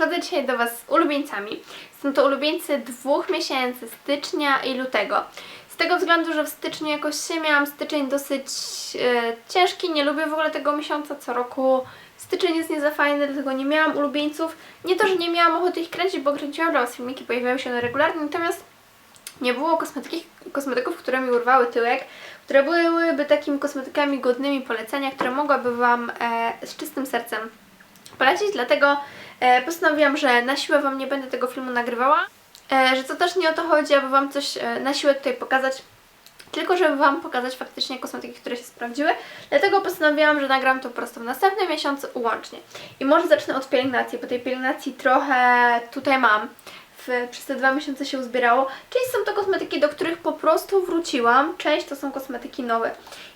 przychodzę dzisiaj do Was z ulubieńcami. Są to ulubieńcy dwóch miesięcy, stycznia i lutego. Z tego względu, że w styczniu jakoś się miałam styczeń dosyć e, ciężki, nie lubię w ogóle tego miesiąca, co roku styczeń jest nie za fajny, dlatego nie miałam ulubieńców. Nie to, że nie miałam ochoty ich kręcić, bo kręciłam dla Was filmiki, pojawiały się one regularnie, natomiast nie było kosmetyki, kosmetyków, które mi urwały tyłek, które byłyby takimi kosmetykami godnymi polecenia, które mogłabym Wam e, z czystym sercem polecić, dlatego postanowiłam, że na siłę Wam nie będę tego filmu nagrywała, e, że to też nie o to chodzi, aby Wam coś e, na siłę tutaj pokazać, tylko żeby Wam pokazać faktycznie kosmetyki, które się sprawdziły. Dlatego postanowiłam, że nagram to po prostu w następnym miesiącu łącznie. I może zacznę od pielęgnacji, bo tej pielęgnacji trochę tutaj mam. W, przez te dwa miesiące się uzbierało. Część są to kosmetyki, do których po prostu wróciłam. Część to są kosmetyki nowe.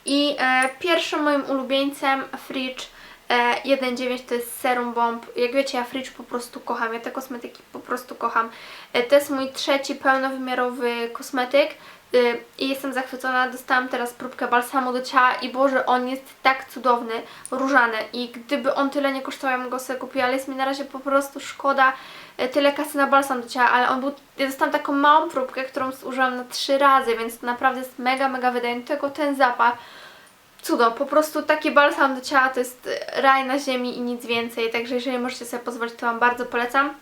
I e, pierwszym moim ulubieńcem Fridge e, 1.9 to jest Serum Bomb. Jak wiecie, ja Fridge po prostu kocham. Ja te kosmetyki po prostu kocham. E, to jest mój trzeci pełnowymiarowy kosmetyk. Y, I jestem zachwycona. Dostałam teraz próbkę balsamu do ciała i Boże, on jest tak cudowny, różany i gdyby on tyle nie kosztował, ja bym go sobie kupiła, ale jest mi na razie po prostu szkoda tyle kasy na balsam do ciała, ale on był, ja dostałam taką małą próbkę, którą zużyłam na trzy razy, więc to naprawdę jest mega, mega wydajny, tylko ten zapach cudo, po prostu taki balsam do ciała to jest y, raj na ziemi i nic więcej, także jeżeli możecie sobie pozwolić, to Wam bardzo polecam.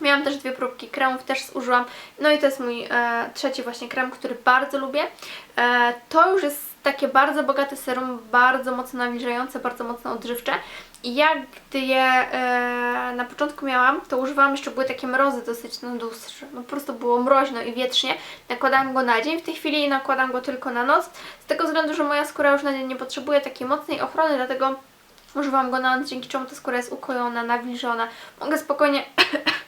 Miałam też dwie próbki kremów, też zużyłam. No i to jest mój e, trzeci właśnie krem, który bardzo lubię. E, to już jest takie bardzo bogate serum, bardzo mocno nawilżające, bardzo mocno odżywcze. I ja gdy je e, na początku miałam, to używałam jeszcze, były takie mrozy dosyć no, dłuższe. No po prostu było mroźno i wietrznie. Nakładałam go na dzień, w tej chwili nakładam go tylko na noc. Z tego względu, że moja skóra już na dzień nie potrzebuje takiej mocnej ochrony, dlatego używam go na noc, dzięki czemu ta skóra jest ukojona, nawilżona. Mogę spokojnie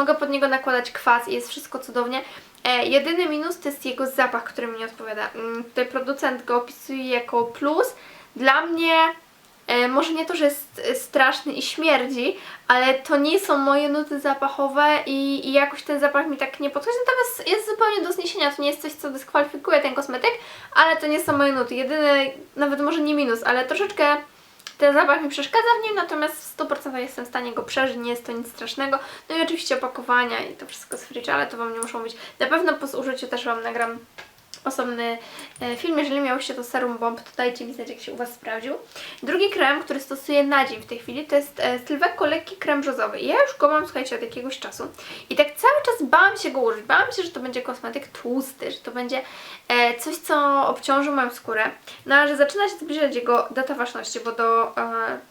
Mogę pod niego nakładać kwas i jest wszystko cudownie. E, jedyny minus to jest jego zapach, który mi nie odpowiada. Mm, tutaj producent go opisuje jako plus. Dla mnie e, może nie to, że jest e, straszny i śmierdzi, ale to nie są moje nuty zapachowe i, i jakoś ten zapach mi tak nie podchodzi. Natomiast jest zupełnie do zniesienia, to nie jest coś, co dyskwalifikuje ten kosmetyk, ale to nie są moje nuty. Jedyny, nawet może nie minus, ale troszeczkę ten zapach mi przeszkadza w nim, natomiast w 100% jestem w stanie go przeżyć, nie jest to nic strasznego. No i oczywiście opakowania i to wszystko z fridge, ale to Wam nie muszą być. Na pewno po zużyciu też Wam nagram osobny e, film. Jeżeli miałyście to serum bomb, to dajcie mi znać, jak się u Was sprawdził. Drugi krem, który stosuję na dzień w tej chwili, to jest e, Sylweko lekki krem brzozowy. Ja już go mam, słuchajcie, od jakiegoś czasu. I tak cały czas bałam się go użyć. Bałam się, że to będzie kosmetyk tłusty, że to będzie e, coś, co obciąży moją skórę. No ale że zaczyna się zbliżać jego data ważności, bo do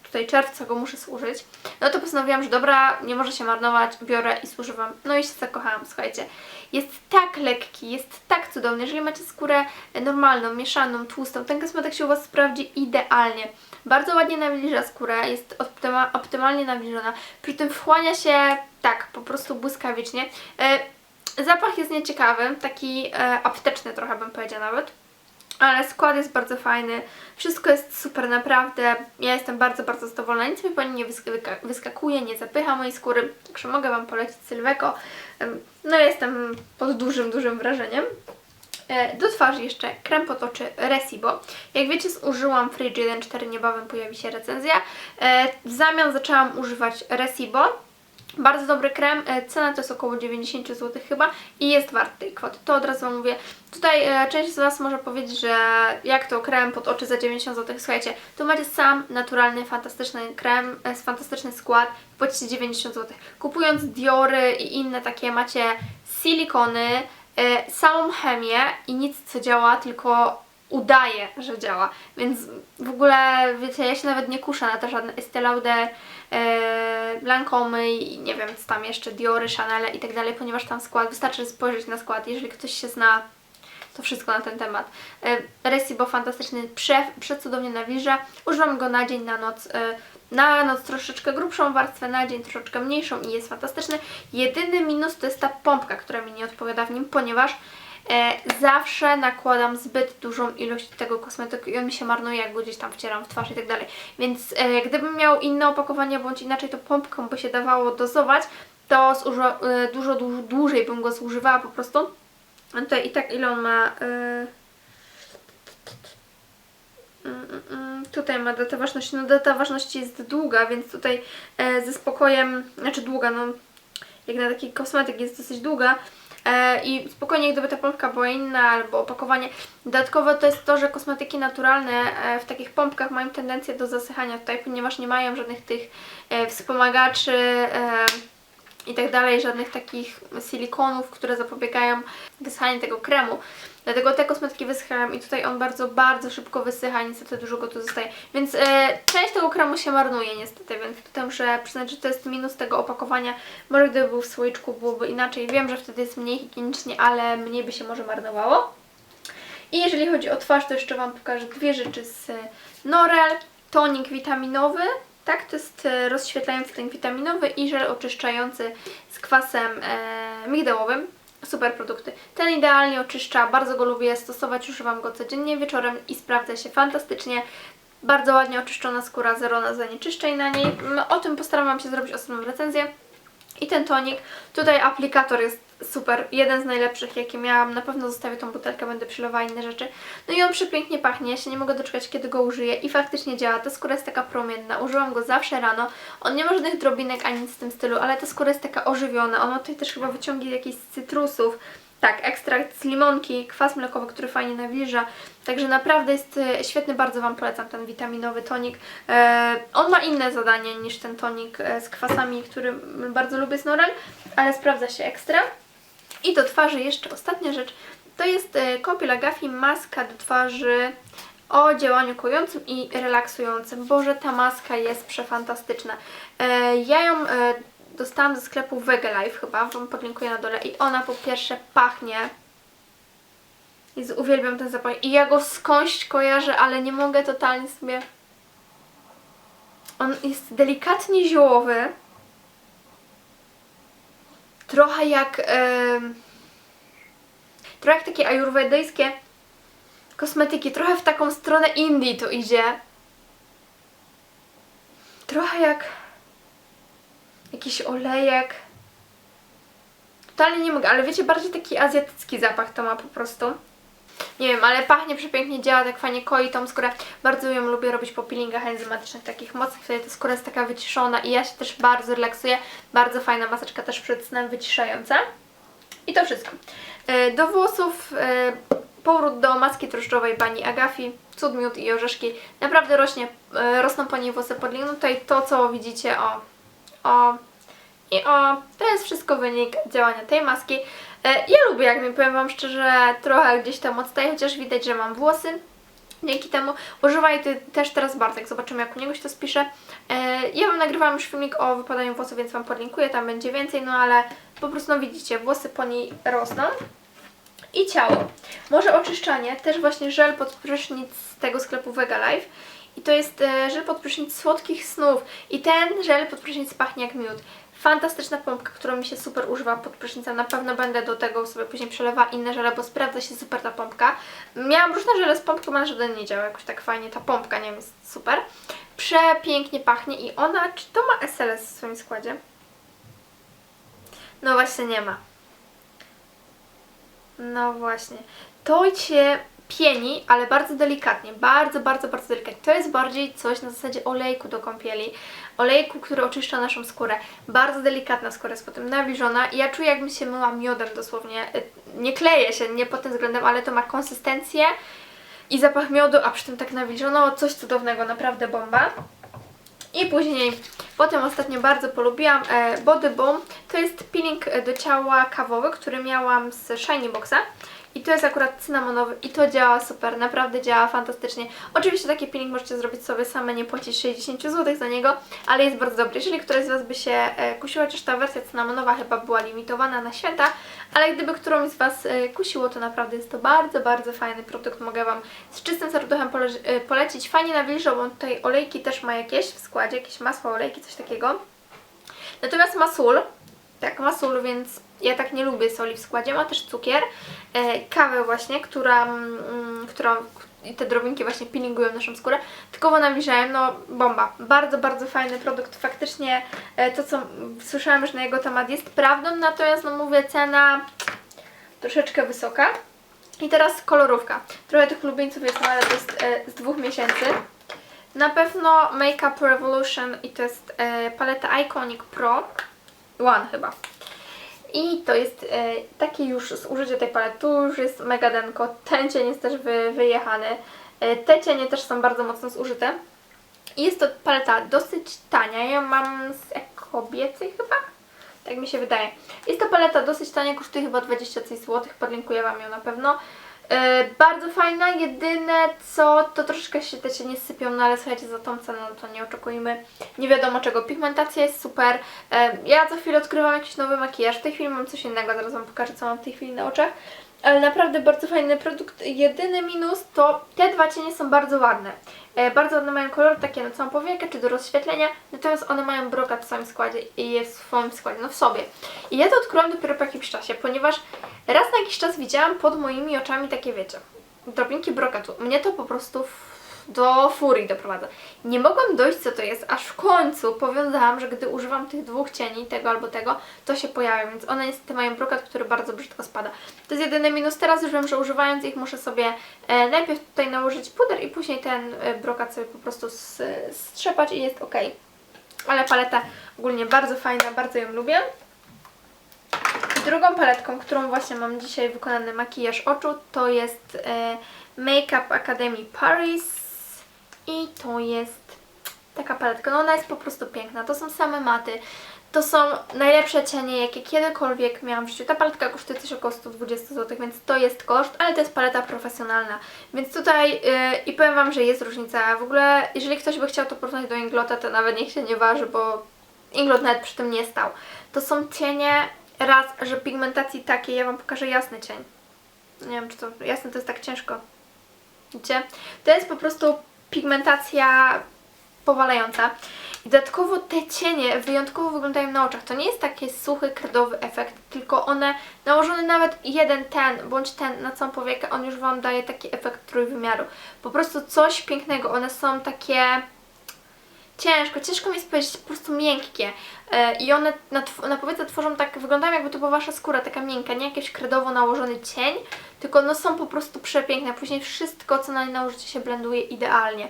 tutaj czerwca go muszę służyć. No to postanowiłam, że dobra, nie może się marnować, biorę i zużywam. No i się zakochałam, słuchajcie. Jest tak lekki, jest tak cudowny. Jeżeli macie skórę normalną, mieszaną, tłustą, ten kosmetyk się u Was sprawdzi idealnie. Bardzo ładnie nawilża skórę, jest optyma, optymalnie nawilżona. Przy tym wchłania się tak, po prostu błyskawicznie. E, zapach jest nieciekawy, taki e, apteczny trochę bym powiedziała nawet. Ale skład jest bardzo fajny, wszystko jest super naprawdę, ja jestem bardzo, bardzo zadowolona, nic mi po nie wysk- wyskakuje, nie zapycha mojej skóry, także mogę Wam polecić Sylweko. No jestem pod dużym, dużym wrażeniem. E, Do twarzy jeszcze krem pod oczy Resibo. Jak wiecie, zużyłam Fridge 1.4, niebawem pojawi się recenzja. E, W zamian zaczęłam używać Resibo. Bardzo dobry krem, e, cena to jest około 90 zł chyba i jest wart tej kwoty. To od razu Wam mówię. Tutaj e, część z Was może powiedzieć, że jak to krem pod oczy za 90 zł. Słuchajcie, tu macie sam naturalny, fantastyczny krem, e, fantastyczny skład, płacicie 90 zł. Kupując Diory i inne takie macie silikony, samą chemię i nic co działa, tylko udaje, że działa. Więc w ogóle, wiecie, ja się nawet nie kuszę na te żadne Estee Lauder, e, i nie wiem, co tam jeszcze, Diory, Chanel i tak dalej, ponieważ tam skład, wystarczy spojrzeć na skład, jeżeli ktoś się zna, to wszystko na ten temat. E, Resibo fantastyczny, prze, przecudownie nawilża. Używam go na dzień, na noc. E, na noc troszeczkę grubszą warstwę, na dzień troszeczkę mniejszą i jest fantastyczny. Jedyny minus to jest ta pompka, która mi nie odpowiada w nim, ponieważ zawsze nakładam zbyt dużą ilość tego kosmetyku i on mi się marnuje, jak go gdzieś tam wcieram w twarz i tak dalej. Więc e, gdybym miał inne opakowanie, bądź inaczej to pompką by się dawało dozować, to zużyła, e, dużo, dużo dłużej bym go zużywała po prostu. A tutaj i tak ile on ma? Mm, mm, mm, tutaj ma datę ważności. No data ważności jest długa, więc tutaj e, ze spokojem, znaczy długa, no jak na taki kosmetyk jest dosyć długa. E, I spokojnie, gdyby ta pompka była inna albo opakowanie. Dodatkowo to jest to, że kosmetyki naturalne e, w takich pompkach mają tendencję do zasychania tutaj, ponieważ nie mają żadnych tych e, wspomagaczy i tak dalej, żadnych takich silikonów, które zapobiegają wysychaniu tego kremu. Dlatego te kosmetyki wysychają i tutaj on bardzo, bardzo szybko wysycha, niestety dużo go tu zostaje. Więc e, część tego kremu się marnuje niestety, więc tutaj muszę przyznać, że to jest minus tego opakowania. Może gdyby był w słoiczku byłoby inaczej. Wiem, że wtedy jest mniej higienicznie, ale mniej by się może marnowało. I jeżeli chodzi o twarz, to jeszcze Wam pokażę dwie rzeczy z Norel. Tonik witaminowy, tak, to jest e, rozświetlający ten witaminowy i żel oczyszczający z kwasem e, migdałowym. Super produkty. Ten idealnie oczyszcza, bardzo go lubię stosować, używam go codziennie wieczorem i sprawdza się fantastycznie. Bardzo ładnie oczyszczona skóra, zero na zanieczyszczeń na niej. No, O tym postaram się zrobić osobną recenzję. I ten tonik. Tutaj aplikator jest super, jeden z najlepszych jakie miałam. Na pewno zostawię tą butelkę, będę przylewała inne rzeczy. No i on przepięknie pachnie, ja się nie mogę doczekać kiedy go użyję i faktycznie działa. Ta skóra jest taka promienna, użyłam go zawsze rano. On nie ma żadnych drobinek ani nic w tym stylu, ale ta skóra jest taka ożywiona. On ma tutaj też chyba wyciągi jakichś cytrusów. Tak, ekstrakt z limonki, kwas mlekowy, który fajnie nawilża. Także naprawdę jest e, świetny, bardzo Wam polecam ten witaminowy tonik. E, on ma inne zadanie niż ten tonik e, z kwasami, który bardzo lubię z Norel, ale sprawdza się ekstra. I do twarzy jeszcze ostatnia rzecz. To jest kąpiel Agafi maska do twarzy o działaniu kojącym i relaksującym. Boże, ta maska jest przefantastyczna. Ja ją dostałam ze sklepu Vega Life chyba, Wam podlinkuję na dole i ona po pierwsze pachnie Jezu, uwielbiam ten zapach i ja go skądś kojarzę, ale nie mogę totalnie sobie... On jest delikatnie ziołowy. Trochę jak... em, trochę jak takie ajurwedyjskie kosmetyki. Trochę w taką stronę Indii to idzie. Trochę jak jakiś olejek. Totalnie nie mogę, ale wiecie, bardziej taki azjatycki zapach to ma po prostu. Nie wiem, ale pachnie przepięknie, działa tak fajnie, koi tą skórę. Bardzo ją lubię robić po peelingach enzymatycznych, takich mocnych, wtedy ta skóra jest taka wyciszona i ja się też bardzo relaksuję. Bardzo fajna maseczka też przed snem wyciszająca. I to wszystko. E, Do włosów e, powrót do maski tłuszczowej Bani Agafi, cud, miód i orzeszki. Naprawdę rośnie, e, rosną po niej włosy pod linią. Tutaj to, co widzicie, o, o i o, to jest wszystko wynik działania tej maski. E, Ja lubię, jak mi powiem Wam szczerze, trochę gdzieś tam odstaje, chociaż widać, że mam włosy. Dzięki temu używaj ty też teraz Bartek, zobaczymy jak u niego się to spisze. E, Ja Wam nagrywałam już filmik o wypadaniu włosów, więc Wam podlinkuję, tam będzie więcej, no ale po prostu no widzicie, włosy po niej rosną. I ciało. Może oczyszczanie, też właśnie żel pod prysznic z tego sklepu Vega Life. I to jest e, żel pod prysznic słodkich snów. I ten żel pod prysznic pachnie jak miód. Fantastyczna pompka, którą mi się super używa pod. Na pewno będę do tego sobie później przelewała inne żele, bo sprawdza się super ta pompka. Miałam różne żele z pompką, ale żaden nie działa jakoś tak fajnie. Ta pompka, nie wiem, jest super. Przepięknie pachnie i ona, czy to ma SLS w swoim składzie? No właśnie nie ma. No właśnie. To się pieni, ale bardzo delikatnie. Bardzo, bardzo, bardzo delikatnie. To jest bardziej coś na zasadzie olejku do kąpieli. Olejku, który oczyszcza naszą skórę. Bardzo delikatna skóra jest potem nawilżona. I ja czuję, jakbym się myła miodem dosłownie. Y, Nie kleję się, nie pod tym względem, ale to ma konsystencję i zapach miodu, a przy tym tak nawilżono. Coś cudownego, naprawdę bomba. I później, potem ostatnio bardzo polubiłam e, Body Boom. To jest peeling e, do ciała kawowy, który miałam z Shiny Boxa. I to jest akurat cynamonowy i to działa super, naprawdę działa fantastycznie. Oczywiście taki peeling możecie zrobić sobie same, nie płacić 60 zł za niego, ale jest bardzo dobry. Jeżeli któraś z Was by się e, kusiła, chociaż ta wersja cynamonowa chyba była limitowana na święta, ale gdyby którąś z Was kusiło, to naprawdę jest to bardzo, bardzo fajny produkt. Mogę Wam z czystym serduchem pole polecić. Fajnie nawilżą, bo tutaj olejki też ma jakieś w składzie, jakieś masło, olejki, coś takiego. Natomiast ma sól, tak, ma sól, więc ja tak nie lubię soli w składzie. Ma też cukier, e, kawę właśnie, która, mm, którą i te drobinki właśnie peelingują naszą skórę. Tylko nawilżają, no bomba. Bardzo, bardzo fajny produkt. Faktycznie e, to, co słyszałam już na jego temat jest prawdą, natomiast no mówię, cena troszeczkę wysoka. I teraz kolorówka. Trochę tych ulubieńców jest, ale to jest e, z dwóch miesięcy. Na pewno Makeup Revolution i to jest e, paleta Iconic Pro One chyba. I to jest e, takie już zużycie tej palety. Tu już jest mega denko. Ten cień jest też wy, wyjechany. E, te cienie też są bardzo mocno zużyte. I jest to paleta dosyć tania. Ja mam z ekobiecej chyba? Tak mi się wydaje. Jest to paleta dosyć tania, kosztuje chyba 20 coś złotych. Podlinkuję Wam ją na pewno. E, bardzo fajna, jedyne co, to troszeczkę się te cienie sypią, no ale słuchajcie, za tą ceną to nie oczekujmy nie wiadomo czego. Pigmentacja jest super. E, ja za chwilę odkrywam jakiś nowy makijaż. W tej chwili mam coś innego, zaraz Wam pokażę co mam w tej chwili na oczach. Ale naprawdę bardzo fajny produkt. Jedyny minus to te dwa cienie są bardzo ładne. E, bardzo ładne mają kolor takie na całą powiekę czy do rozświetlenia, natomiast one mają brokat w swoim składzie i jest w swoim składzie, no w sobie. I ja to odkryłam dopiero po jakimś czasie, ponieważ raz na jakiś czas widziałam pod moimi oczami takie, wiecie, drobinki brokatu. Mnie to po prostu do furii doprowadza. Nie mogłam dojść co to jest, aż w końcu powiązałam, że gdy używam tych dwóch cieni, tego albo tego, to się pojawia, więc one niestety mają brokat, który bardzo brzydko spada. To jest jedyny minus. Teraz już wiem, że używając ich muszę sobie e, najpierw tutaj nałożyć puder i później ten e, brokat sobie po prostu s- strzepać i jest ok. Ale paleta ogólnie bardzo fajna, bardzo ją lubię. Drugą paletką, którą właśnie mam dzisiaj wykonany makijaż oczu, to jest e, Makeup Academy Paris i to jest taka paletka. No ona jest po prostu piękna. To są same maty. To są najlepsze cienie, jakie kiedykolwiek miałam w życiu. Ta paletka kosztuje coś około 120 zł, więc to jest koszt, ale to jest paleta profesjonalna. Więc tutaj yy, i powiem Wam, że jest różnica. W ogóle, jeżeli ktoś by chciał to porównać do Inglota, to nawet niech się nie waży, bo Inglot nawet przy tym nie stał. To są cienie, raz, że pigmentacji takiej, ja Wam pokażę jasny cień. Nie wiem, czy to jasny to jest tak ciężko. Widzicie? To jest po prostu pigmentacja powalająca. I dodatkowo te cienie wyjątkowo wyglądają na oczach. To nie jest taki suchy, kredowy efekt, tylko one, nałożony nawet jeden ten, bądź ten na całą powiekę, on już Wam daje taki efekt trójwymiaru. Po prostu coś pięknego. One są takie ciężko, ciężko mi jest powiedzieć, po prostu miękkie. E, I one na, na tworzą tak, wyglądają jakby to była wasza skóra, taka miękka, nie jakiś kredowo nałożony cień, tylko no są po prostu przepiękne. Później wszystko, co na nie nałożycie się blenduje idealnie.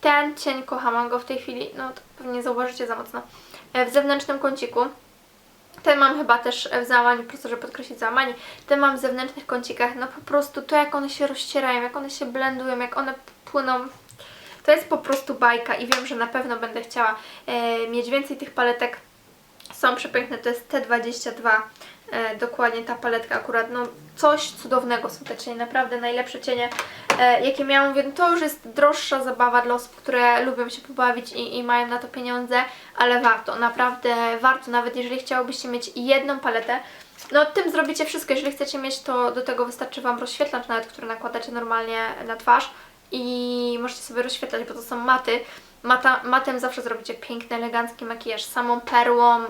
Ten cień kocham, go w tej chwili, no to pewnie zauważycie za mocno, e, w zewnętrznym kąciku. Ten mam chyba też w załamaniu, po prostu żeby podkreślić załamanie. Ten mam w zewnętrznych kącikach, no po prostu to jak one się rozcierają, jak one się blendują, jak one płyną to jest po prostu bajka i wiem, że na pewno będę chciała e, mieć więcej tych paletek. Są przepiękne, to jest T22, e, dokładnie ta paletka akurat, no coś cudownego są te cienie, naprawdę najlepsze cienie, e, jakie miałam, mówię, no to już jest droższa zabawa dla osób, które lubią się pobawić i, i mają na to pieniądze, ale warto, naprawdę warto, nawet jeżeli chciałobyście mieć jedną paletę, no tym zrobicie wszystko, jeżeli chcecie mieć, to do tego wystarczy Wam rozświetlacz nawet, który nakładacie normalnie na twarz i możecie sobie rozświetlać, bo to są maty. Mata, matem zawsze zrobicie piękny, elegancki makijaż, samą perłą, em,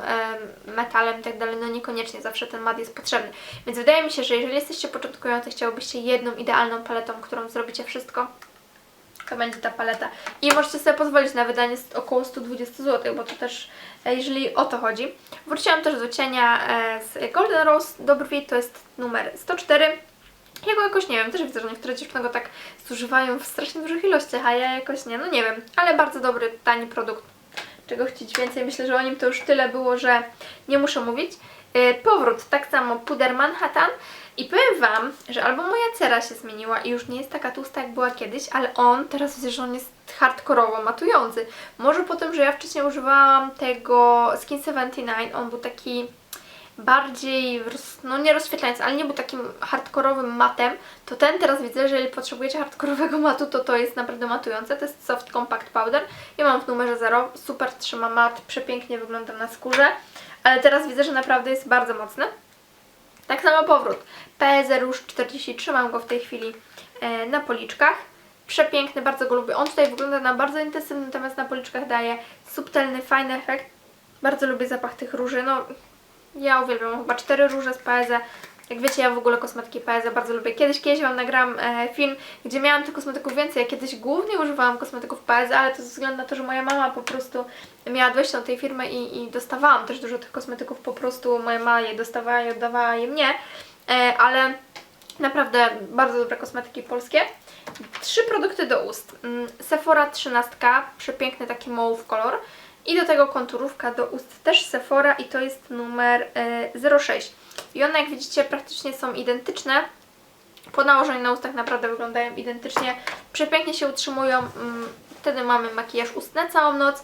metalem i tak no niekoniecznie, zawsze ten mat jest potrzebny. Więc wydaje mi się, że jeżeli jesteście początkujący, chciałobyście jedną idealną paletą, którą zrobicie wszystko, to będzie ta paleta. I możecie sobie pozwolić na wydanie około 120 zł, bo to też, e, jeżeli o to chodzi. Wróciłam też do cienia e, z Golden Rose do brwi, to jest numer 104. Ja go jakoś nie wiem, też widzę, że niektóre dziewczyny go tak zużywają w strasznie dużych ilościach, a ja jakoś nie, no nie wiem, ale bardzo dobry, tani produkt. Czego chcieć więcej? Myślę, że o nim to już tyle było, że nie muszę mówić. Yy, powrót, tak samo puder Manhattan i powiem Wam, że albo moja cera się zmieniła i już nie jest taka tłusta jak była kiedyś, ale on, teraz widzę, że on jest hardkorowo matujący. Może po tym, że ja wcześniej używałam tego Skin 79, on był taki bardziej, no nie rozświetlający, ale nie był takim hardkorowym matem, to ten teraz widzę, że jeżeli potrzebujecie hardkorowego matu, to to jest naprawdę matujące. To jest Soft Compact Powder. Ja mam w numerze 0, super trzyma mat, przepięknie wygląda na skórze, ale teraz widzę, że naprawdę jest bardzo mocny. Tak samo powrót. PZ Rouge 43, mam go w tej chwili e, na policzkach. Przepiękny, bardzo go lubię. On tutaj wygląda na bardzo intensywny, natomiast na policzkach daje subtelny, fajny efekt. Bardzo lubię zapach tych róży. No, ja uwielbiam chyba cztery róże z Paeze. Jak wiecie, ja w ogóle kosmetyki Paeze bardzo lubię. Kiedyś, kiedyś Wam nagrałam e, film, gdzie miałam tych kosmetyków więcej. Ja kiedyś głównie używałam kosmetyków Paeze, ale to ze względu na to, że moja mama po prostu miała dojście do tej firmy i, i dostawałam też dużo tych kosmetyków. Po prostu moja mama je dostawała i oddawała je mnie. E, ale Naprawdę bardzo dobre kosmetyki polskie. Trzy produkty do ust. Mm, Sephora 13, przepiękny taki mauve kolor. I do tego konturówka do ust też Sephora i to jest numer e, 06. I one jak widzicie praktycznie są identyczne. Po nałożeniu na ustach naprawdę wyglądają identycznie. Przepięknie się utrzymują. Mm, Wtedy mamy makijaż ust na całą noc.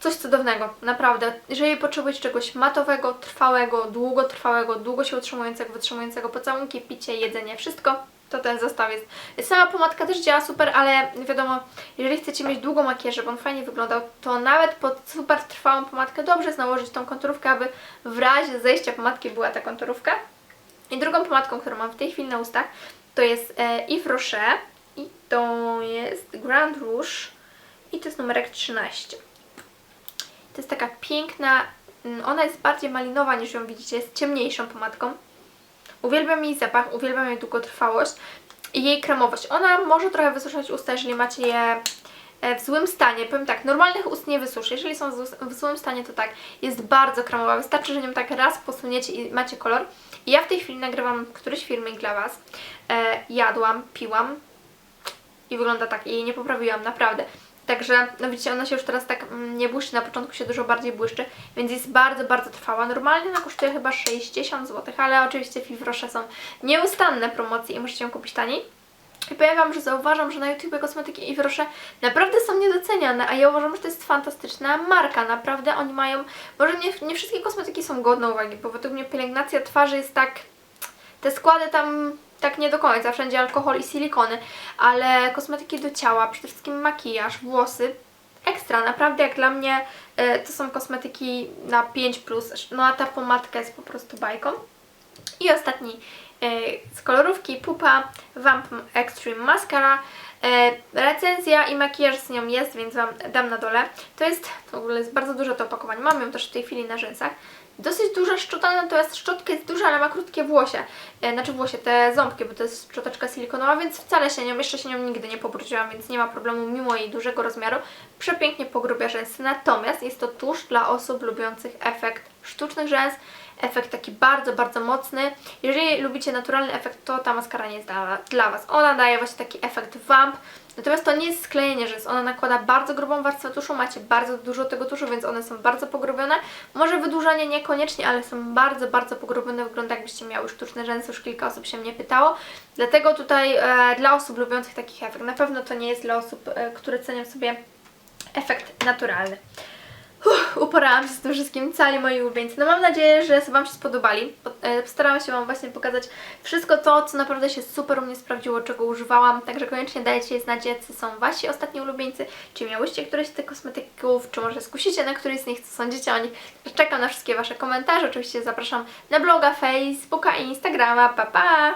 Coś cudownego, naprawdę. Jeżeli potrzebujecie czegoś matowego, trwałego, długotrwałego, długo się utrzymującego, wytrzymującego pocałunki, picie, jedzenie, wszystko, to ten zestaw jest. Sama pomadka też działa super, ale wiadomo, jeżeli chcecie mieć długo makijaż, żeby on fajnie wyglądał, to nawet pod super trwałą pomadkę dobrze jest nałożyć tą konturówkę, aby w razie zejścia pomadki była ta konturówka. I drugą pomadką, którą mam w tej chwili na ustach, to jest e, Yves Rocher i to jest Grand Rouge i to jest numerek 13. To jest taka piękna, mm, ona jest bardziej malinowa niż ją widzicie, jest ciemniejszą pomadką. Uwielbiam jej zapach, uwielbiam jej długotrwałość i jej kremowość. Ona może trochę wysuszać usta, jeżeli macie je e, w złym stanie. Powiem tak, normalnych ust nie wysuszy. Jeżeli są w zł- w złym stanie, to tak, jest bardzo kremowa. Wystarczy, że nią tak raz posuniecie i macie kolor. Ja w tej chwili nagrywam któryś filmik dla Was. E, jadłam, piłam i wygląda tak. Jej nie poprawiłam, naprawdę. Także, no widzicie, ona się już teraz tak mm, nie błyszczy, na początku się dużo bardziej błyszczy, więc jest bardzo, bardzo trwała. Normalnie ona kosztuje chyba 60 zł, ale oczywiście Fivrosze są nieustanne promocje i musicie ją kupić taniej. I powiem Wam, że zauważam, że na YouTube kosmetyki i naprawdę są niedoceniane, a ja uważam, że to jest fantastyczna marka. Naprawdę oni mają, może nie, nie wszystkie kosmetyki są godne uwagi, bo według mnie pielęgnacja twarzy jest tak, te składy tam tak nie do końca, wszędzie alkohol i silikony, ale kosmetyki do ciała, przede wszystkim makijaż, włosy, ekstra, naprawdę jak dla mnie e, to są kosmetyki na 5+, plus, no a ta pomadka jest po prostu bajką. I ostatni e, z kolorówki Pupa Vamp Extreme Mascara. E, recenzja i makijaż z nią jest, więc Wam dam na dole. To jest, w ogóle jest bardzo dużo to opakowań, mam ją też w tej chwili na rzęsach. Dosyć duża szczota, natomiast szczotka jest duża, ale ma krótkie włosie. E, znaczy włosie, te ząbki, bo to jest szczoteczka silikonowa, więc wcale się nią, jeszcze się nią nigdy nie pobrudziłam, więc nie ma problemu mimo jej dużego rozmiaru. Przepięknie pogrubia rzęsy, natomiast jest to tusz dla osób lubiących efekt sztucznych rzęs, efekt taki bardzo, bardzo mocny. Jeżeli lubicie naturalny efekt, to ta maskara nie jest dla, dla Was. Ona daje właśnie taki efekt vamp, natomiast to nie jest sklejenie rzęs. Ona nakłada bardzo grubą warstwę tuszu, macie bardzo dużo tego tuszu, więc one są bardzo pogrubione. Może wydłużanie niekoniecznie, ale są bardzo, bardzo pogrubione. Wygląda jakbyście miały sztuczne rzęsy, już kilka osób się mnie pytało. Dlatego tutaj e, dla osób lubiących takich efekt. Na pewno to nie jest dla osób, e, które cenią sobie efekt naturalny. Uporałam się z tym wszystkim, cali moi ulubieńcy. No mam nadzieję, że Wam się spodobali. Po- e, Postarałam się Wam właśnie pokazać wszystko to, co naprawdę się super u mnie sprawdziło, czego używałam. Także koniecznie dajcie znać, jacy są Wasi ostatni ulubieńcy. Czy miałyście któryś z tych kosmetyków, czy może skusicie na któryś z nich, co sądzicie o nich. Czekam na wszystkie Wasze komentarze. Oczywiście zapraszam na bloga, Facebooka i Instagrama. Pa, pa!